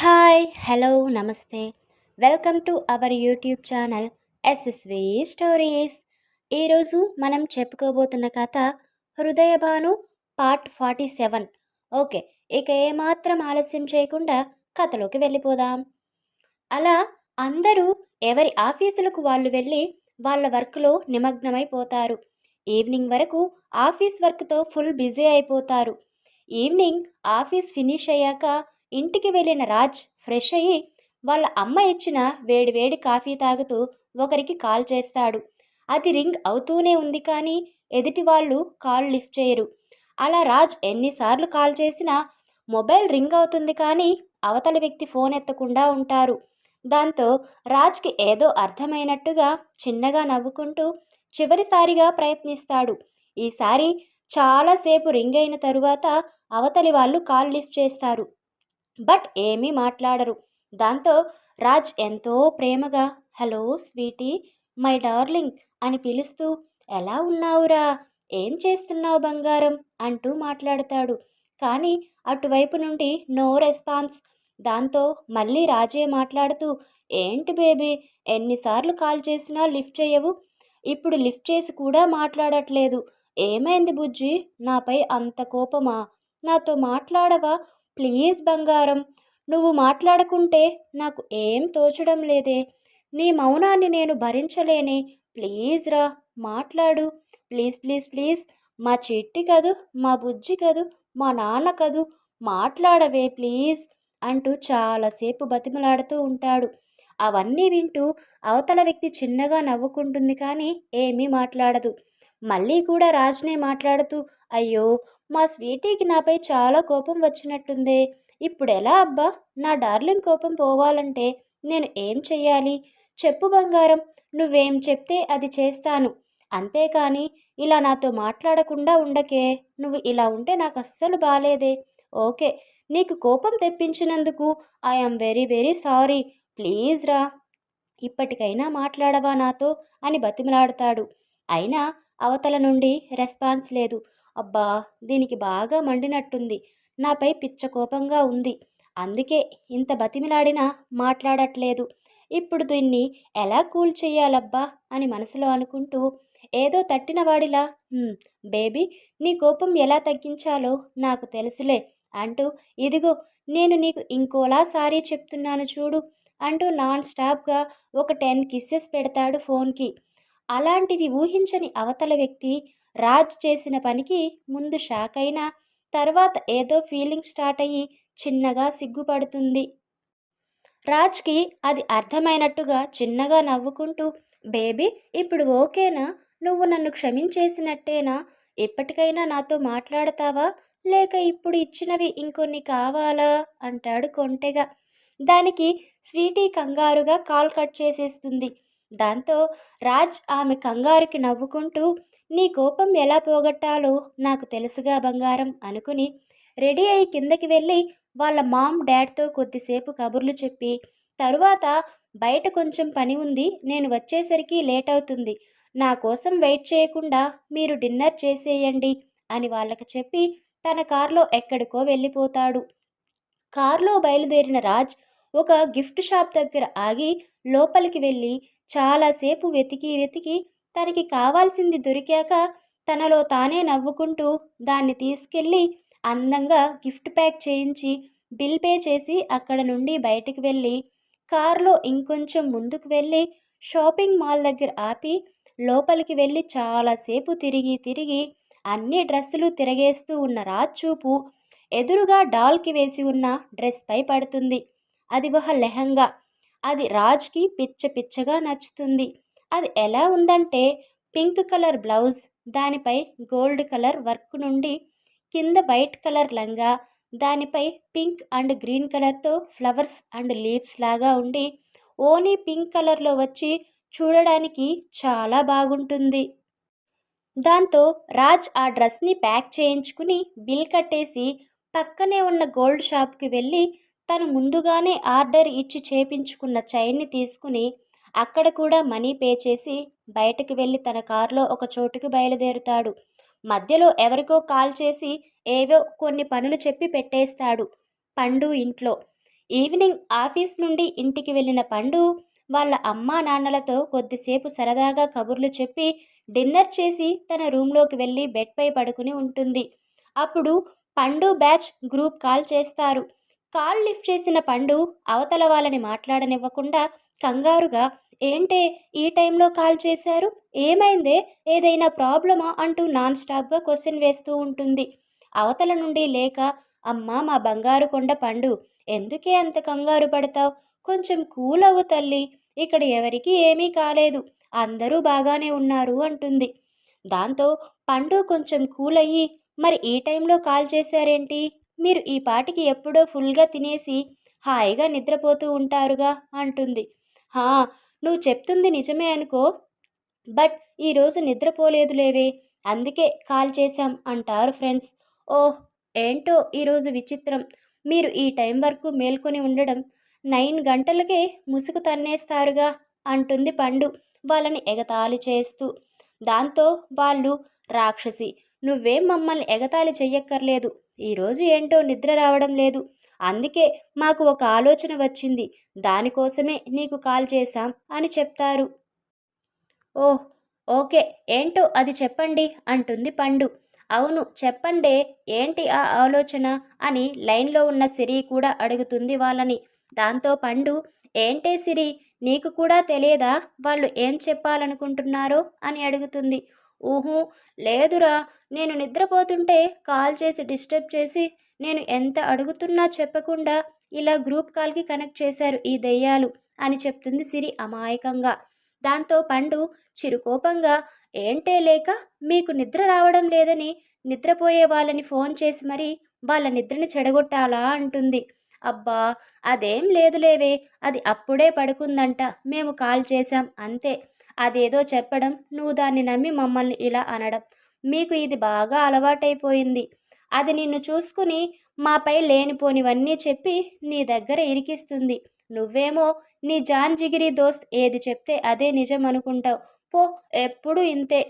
Hi hello namaste. Welcome to our YouTube channel SSV stories. ఈరోజు మనం చెప్పుకోబోతున్న కథ Hrudayabhanu part forty seven. Okay ఇక ఏమాత్రం ఆలస్యం చేయకుండా కథలోకి వెళ్ళిపోదాం. అలా అందరూ ఎవరి ఆఫీసులకు వాళ్ళు వెళ్ళి వాళ్ళ వర్క్లో నిమగ్నమైపోతారు. ఈవినింగ్ వరకు ఆఫీస్ వర్క్తో ఫుల్ బిజీ అయిపోతారు. ఈవినింగ్ ఆఫీస్ ఫినిష్ అయ్యాక ఇంటికి వెళ్ళిన రాజ్ ఫ్రెష్ అయ్యి వాళ్ళ అమ్మ ఇచ్చిన వేడివేడి కాఫీ తాగుతూ ఒకరికి కాల్ చేస్తాడు. అది రింగ్ అవుతూనే ఉంది కానీ ఎదుటి వాళ్ళు కాల్ లిఫ్ట్ చేయరు. అలా రాజ్ ఎన్నిసార్లు కాల్ చేసినా మొబైల్ రింగ్ అవుతుంది కానీ అవతల వ్యక్తి ఫోన్ ఎత్తకుండా ఉంటారు. దాంతో రాజ్కి ఏదో అర్థమైనట్టుగా చిన్నగా నవ్వుకుంటూ చివరిసారిగా ప్రయత్నిస్తాడు. ఈసారి చాలాసేపు రింగ్ అయిన తరువాత అవతలి వాళ్ళు కాల్ లిఫ్ట్ చేస్తారు. బట్ ఏమీ మాట్లాడరు. దాంతో రాజ్ ఎంతో ప్రేమగా హలో స్వీటీ మై డార్లింగ్ అని పిలుస్తూ ఎలా ఉన్నావురా? ఏం చేస్తున్నావు బంగారం? అంటూ మాట్లాడతాడు. కానీ అటువైపు నుండి నో రెస్పాన్స్. దాంతో మళ్ళీ రాజే మాట్లాడుతూ ఏంటి బేబీ ఎన్నిసార్లు కాల్ చేసినా లిఫ్ట్ చేయవు. ఇప్పుడు లిఫ్ట్ చేసి కూడా మాట్లాడట్లేదు. ఏమైంది బుజ్జి? నాపై అంత కోపమా? నాతో మాట్లాడవా? ప్లీజ్ బంగారం నువ్వు మాట్లాడకుంటే నాకు ఏం తోచడం లేదే. నీ మౌనాన్ని నేను భరించలేనే. ప్లీజ్ రా మాట్లాడు. Please please please. మా చిట్టి కదు మా బుజ్జి కదు మా నాన్న కదు మాట్లాడవే ప్లీజ్ అంటూ చాలాసేపు బతిమలాడుతూ ఉంటాడు. అవన్నీ వింటూ అవతల వ్యక్తి చిన్నగా నవ్వుకుంటుంది కానీ ఏమీ మాట్లాడదు. మళ్ళీ కూడా రాజునే మాట్లాడుతూ అయ్యో మా స్వీటీకి నాపై చాలా కోపం వచ్చినట్టుందే. ఇప్పుడు ఎలా అబ్బా? నా డార్లింగ్ కోపం పోవాలంటే నేను ఏం చెయ్యాలి? చెప్పు బంగారం నువ్వేం చెప్తే అది చేస్తాను. అంతేకాని ఇలా నాతో మాట్లాడకుండా ఉండకే నువ్వు ఇలా ఉంటే నాకు అస్సలు బాలేదే. ఓకే నీకు కోపం తెప్పించినందుకు I'm very very sorry. Please రా. ఇప్పటికైనా మాట్లాడవా నాతో? అని బతిమలాడతాడు. అయినా అవతల నుండి రెస్పాన్స్ లేదు. అబ్బా దీనికి బాగా మండినట్టుంది. నాపై పిచ్చ కోపంగా ఉంది. అందుకే ఇంత బతిమిలాడినా మాట్లాడట్లేదు. ఇప్పుడు దీన్ని ఎలా కూల్ చెయ్యాలబ్బా అని మనసులో అనుకుంటూ ఏదో తట్టినవాడిలా బేబీ నీ కోపం ఎలా తగ్గించాలో నాకు తెలుసులే. అంటూ ఇదిగో నేను నీకు ఇంకోలా సారీ చెప్తున్నాను చూడు అంటూ నాన్ స్టాప్గా ఒక టెన్ కిస్సెస్ పెడతాడు ఫోన్కి. అలాంటివి ఊహించని అవతల వ్యక్తి రాజ్ చేసిన పనికి ముందు షాక్ అయినా తర్వాత ఏదో ఫీలింగ్ స్టార్ట్ అయ్యి చిన్నగా సిగ్గుపడుతుంది. రాజ్కి అది అర్థమైనట్టుగా చిన్నగా నవ్వుకుంటూ బేబీ ఇప్పుడు ఓకేనా? నువ్వు నన్ను క్షమించేసినట్టేనా? ఎప్పటికైనా నాతో మాట్లాడతావా? లేక ఇప్పుడు ఇచ్చినవి ఇంకొన్ని కావాలా? అంటాడు కొంటెగా. దానికి స్వీటీ కంగారుగా కాల్ కట్ చేసేస్తుంది. దాంతో రాజ్ ఆమె కంగారుకి నవ్వుకుంటూ నీ కోపం ఎలా పోగొట్టాలో నాకు తెలుసుగా బంగారం అనుకుని రెడీ అయి కిందకి వెళ్ళి వాళ్ళ మామ్ డాడ్తో కొద్దిసేపు కబుర్లు చెప్పి తరువాత బయట కొంచెం పని ఉంది నేను వచ్చేసరికి లేట్ అవుతుంది. నా కోసం వెయిట్ చేయకుండా మీరు డిన్నర్ చేసేయండి అని వాళ్ళకి చెప్పి తన కారులో ఎక్కడికో వెళ్ళిపోతాడు. కారులో బయలుదేరిన రాజ్ ఒక గిఫ్ట్ షాప్ దగ్గర ఆగి లోపలికి వెళ్ళి చాలాసేపు వెతికి వెతికి తనకి కావాల్సింది దొరికాక తనలో తానే నవ్వుకుంటూ దాన్ని తీసుకెళ్ళి అందంగా గిఫ్ట్ ప్యాక్ చేయించి బిల్ పే చేసి అక్కడ నుండి బయటికి వెళ్ళి కారులో ఇంకొంచెం ముందుకు వెళ్ళి షాపింగ్ మాల్ దగ్గర ఆపి లోపలికి వెళ్ళి చాలాసేపు తిరిగి తిరిగి అన్ని డ్రెస్సులు తిరగేస్తూ ఉన్న రాచూపు ఎదురుగా డాల్కి వేసి ఉన్న డ్రెస్పై పడుతుంది. అది ఒక లెహంగా. అది రాజ్కి పిచ్చ పిచ్చగా నచ్చుతుంది. అది ఎలా ఉందంటే పింక్ కలర్ బ్లౌజ్ దానిపై గోల్డ్ కలర్ వర్క్ నుండి కింద వైట్ కలర్ లంగా దానిపై పింక్ అండ్ గ్రీన్ కలర్తో ఫ్లవర్స్ అండ్ లీవ్స్ లాగా ఉండి ఓనీ పింక్ కలర్లో వచ్చి చూడడానికి చాలా బాగుంటుంది. దాంతో రాజ్ ఆ డ్రెస్ని ప్యాక్ చేయించుకుని బిల్ కట్టేసి పక్కనే ఉన్న గోల్డ్ షాప్కి వెళ్ళి తను ముందుగానే ఆర్డర్ ఇచ్చి చేపించుకున్న చైన్ని తీసుకుని అక్కడ కూడా మనీ పే చేసి బయటకు వెళ్ళి తన కారులో ఒక చోటుకి బయలుదేరుతాడు. మధ్యలో ఎవరికో కాల్ చేసి ఏవో కొన్ని పనులు చెప్పి పెట్టేస్తాడు పండు ఇంట్లో. ఈవినింగ్ ఆఫీస్ నుండి ఇంటికి వెళ్ళిన పండు వాళ్ళ అమ్మా నాన్నలతో కొద్దిసేపు సరదాగా కబుర్లు చెప్పి డిన్నర్ చేసి తన రూమ్లోకి వెళ్ళి బెడ్పై పడుకుని ఉంటుంది. అప్పుడు పండు బ్యాచ్ గ్రూప్ కాల్ చేస్తారు. కాల్ లిఫ్ట్ చేసిన పండు అవతల వాళ్ళని మాట్లాడనివ్వకుండా కంగారుగా ఏంటే ఈ టైంలో కాల్ చేశారు? ఏమైందే? ఏదైనా ప్రాబ్లమా? అంటూ నాన్ స్టాప్గా క్వశ్చన్ వేస్తూ ఉంటుంది. అవతల నుండి లేక అమ్మా మా బంగారు కొండ పండు ఎందుకే అంత కంగారు పడతావు? కొంచెం కూల్ అవ్వు తల్లి ఇక్కడ ఎవరికి ఏమీ కాలేదు అందరూ బాగానే ఉన్నారు అంటుంది. దాంతో పండు కొంచెం కూల్ అయ్యి మరి ఈ టైంలో కాల్ చేశారేంటి? మీరు ఈ పాటికి ఎప్పుడో ఫుల్గా తినేసి హాయిగా నిద్రపోతూ ఉంటారుగా అంటుంది. హా నువ్వు చెప్తుంది నిజమే అనుకో. బట్ ఈరోజు నిద్రపోలేదు లేవే. అందుకే కాల్ చేశాం అంటారు ఫ్రెండ్స్. ఓహ్ ఏంటో ఈరోజు విచిత్రం. మీరు ఈ టైం వరకు మేల్కొని ఉండడం నైన్ గంటలకే ముసుగు తన్నేస్తారుగా అంటుంది పండు వాళ్ళని ఎగతాళి చేస్తూ. దాంతో వాళ్ళు రాక్షసి నువ్వేం మమ్మల్ని ఎగతాళి చెయ్యక్కర్లేదు. ఈరోజు ఏంటో నిద్ర రావడం లేదు. అందుకే మాకు ఒక ఆలోచన వచ్చింది. దానికోసమే నీకు కాల్ చేశాం అని చెప్తారు. ఓహ్ ఓకే ఏంటో అది చెప్పండి అంటుంది పండు. అవును చెప్పండే ఏంటి ఆ ఆలోచన అని లైన్లో ఉన్న సిరి కూడా అడుగుతుంది వాళ్ళని. దాంతో పండు ఏంటే సిరి నీకు కూడా తెలియదా వాళ్ళు ఏం చెప్పాలనుకుంటున్నారో అని అడుగుతుంది. ఊహు లేదురా నేను నిద్రపోతుంటే కాల్ చేసి డిస్టర్బ్ చేసి నేను ఎంత అడుగుతున్నా చెప్పకుండా ఇలా గ్రూప్ కాల్కి కనెక్ట్ చేశారు ఈ దెయ్యాలు అని చెప్తుంది సిరి అమాయకంగా. దాంతో పండు చిరుకోపంగా ఏంటే లేక? మీకు నిద్ర రావడం లేదని నిద్రపోయే వాళ్ళని ఫోన్ చేసి మరి వాళ్ళ నిద్రని చెడగొట్టాలా? అంటుంది. అబ్బా అదేం లేదులేవే అది అప్పుడే పడుకుందంట మేము కాల్ చేశాం అంతే. అదేదో చెప్పడం నువ్వు దాన్ని నమ్మి మమ్మల్ని ఇలా అనడం. మీకు ఇది బాగా అలవాటైపోయింది. అది నిన్ను చూసుకుని మాపై లేనిపోనివన్నీ చెప్పి నీ దగ్గర ఇరికిస్తుంది. నువ్వేమో నీ జాన్ జిగిరి దోస్త్ ఏది చెప్తే అదే నిజం అనుకుంటావు. పో ఎప్పుడు ఇంతే.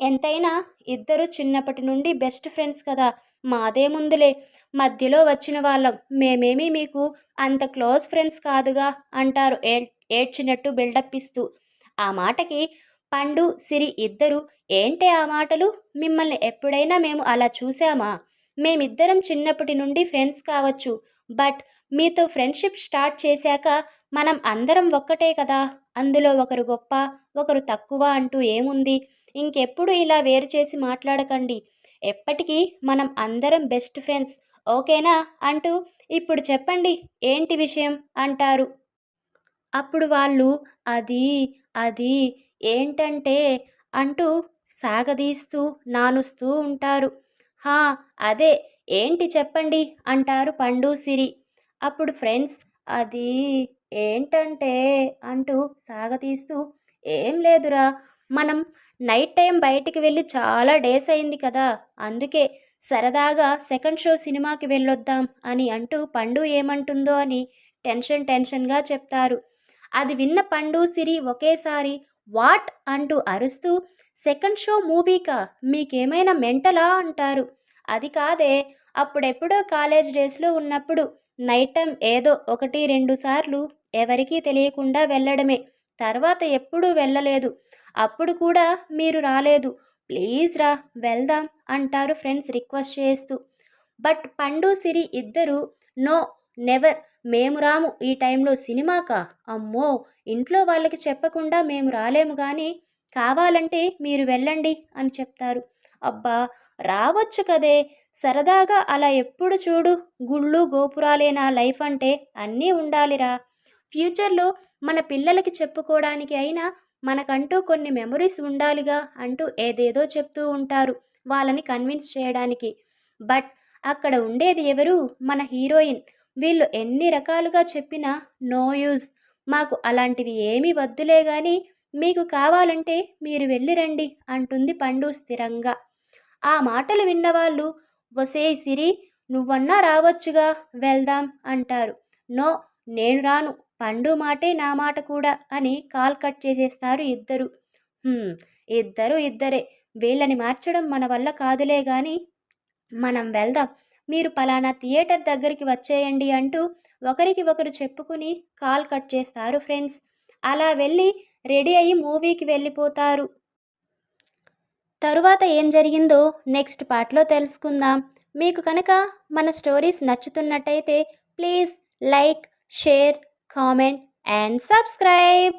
ఎంతైనా ఇద్దరు చిన్నప్పటి నుండి బెస్ట్ ఫ్రెండ్స్ కదా. మాదే ముందులే. మధ్యలో వచ్చిన వాళ్ళం. మేమేమీ మీకు అంత క్లోజ్ ఫ్రెండ్స్ కాదుగా అంటారు. ఏ ఏడ్చినట్టు బిల్డప్ ఇస్తూ. ఆ మాటకి పండు సిరి ఇద్దరు ఏంటే ఆ మాటలు? మిమ్మల్ని ఎప్పుడైనా మేము అలా చూసామా మేమిద్దరం చిన్నప్పటి నుండి ఫ్రెండ్స్ కావచ్చు. బట్ మీతో ఫ్రెండ్షిప్ స్టార్ట్ చేశాక మనం అందరం ఒక్కటే కదా? అందులో ఒకరు గొప్ప ఒకరు తక్కువ అంటూ ఏముంది? ఇంకెప్పుడు ఇలా వేరు చేసి మాట్లాడకండి. ఎప్పటికీ మనం అందరం బెస్ట్ ఫ్రెండ్స్ ఓకేనా? అంటూ ఇప్పుడు చెప్పండి ఏంటి విషయం? అంటారు. అప్పుడు వాళ్ళు అది అది ఏంటంటే అంటూ సాగదీస్తూ నానుస్తూ ఉంటారు. హా అదే ఏంటి చెప్పండి అంటారు పండు సిరి. అప్పుడు ఫ్రెండ్స్ అది ఏంటంటే అంటూ సాగతీస్తూ ఏం లేదురా మనం నైట్ టైం బయటికి వెళ్ళి చాలా డేస్ అయింది కదా అందుకే సరదాగా సెకండ్ షో సినిమాకి వెళ్ళొద్దాం అని అంటూ పండు ఏమంటుందో అని టెన్షన్ టెన్షన్గా చెప్తారు. అది విన్న పండు సిరి ఒకేసారి వాట్ అంటూ అరుస్తూ సెకండ్ షో మూవీకా మీకేమైనా మెంటలా? అంటారు. అది కాదే అప్పుడెప్పుడో కాలేజ్ డేస్లో ఉన్నప్పుడు నైట్ టైం ఏదో ఒకటి రెండు సార్లు ఎవరికీ తెలియకుండా వెళ్ళడమే. తర్వాత ఎప్పుడూ వెళ్ళలేదు. అప్పుడు కూడా మీరు రాలేదు. ప్లీజ్ రా వెళ్దాం అంటారు ఫ్రెండ్స్ రిక్వెస్ట్ చేస్తూ. బట్ పండు సిరి ఇద్దరు నో నెవర్ మేము రాము ఈ టైంలో సినిమాకా? అమ్మో! ఇంట్లో వాళ్ళకి చెప్పకుండా మేము రాలేము కానీ కావాలంటే మీరు వెళ్ళండి అని చెప్తారు. అబ్బా! రావచ్చు కదే! సరదాగా అలా ఎప్పుడు చూడు? గుళ్ళు గోపురాలే నా లైఫ్ అంటే అన్నీ ఉండాలిరా. ఫ్యూచర్లో మన పిల్లలకి చెప్పుకోవడానికి అయినా మనకంటూ కొన్ని మెమరీస్ ఉండాలిగా అంటూ ఏదేదో చెప్తూ ఉంటారు వాళ్ళని కన్విన్స్ చేయడానికి. బట్ అక్కడ ఉండేది ఎవరు? మన హీరోయిన్. వీళ్ళు ఎన్ని రకాలుగా చెప్పినా నో యూజ్. మాకు అలాంటివి ఏమీ వద్దులే కానీ మీకు కావాలంటే మీరు వెళ్ళిరండి అంటుంది పండు స్థిరంగా. ఆ మాటలు విన్నవాళ్ళు వసే సిరి నువ్వన్నా రావచ్చుగా వెళ్దాం అంటారు. నో నేను రాను పండు మాటే నా మాట కూడా అని కాల్ కట్ చేసేస్తారు ఇద్దరు. ఇద్దరు ఇద్దరే వీళ్ళని మార్చడం మన వల్ల కాదులే కానీ మనం వెళ్దాం మీరు పలానా థియేటర్ దగ్గరికి వచ్చేయండి అంటూ ఒకరికి ఒకరు చెప్పుకుని కాల్ కట్ చేస్తారు ఫ్రెండ్స్. అలా వెళ్ళి రెడీ అయ్యి మూవీకి వెళ్ళిపోతారు. తరువాత ఏం జరిగిందో నెక్స్ట్ పార్ట్లో తెలుసుకుందాం. మీకు కనుక మన stories నచ్చుతున్నట్టయితే please like share comment and subscribe.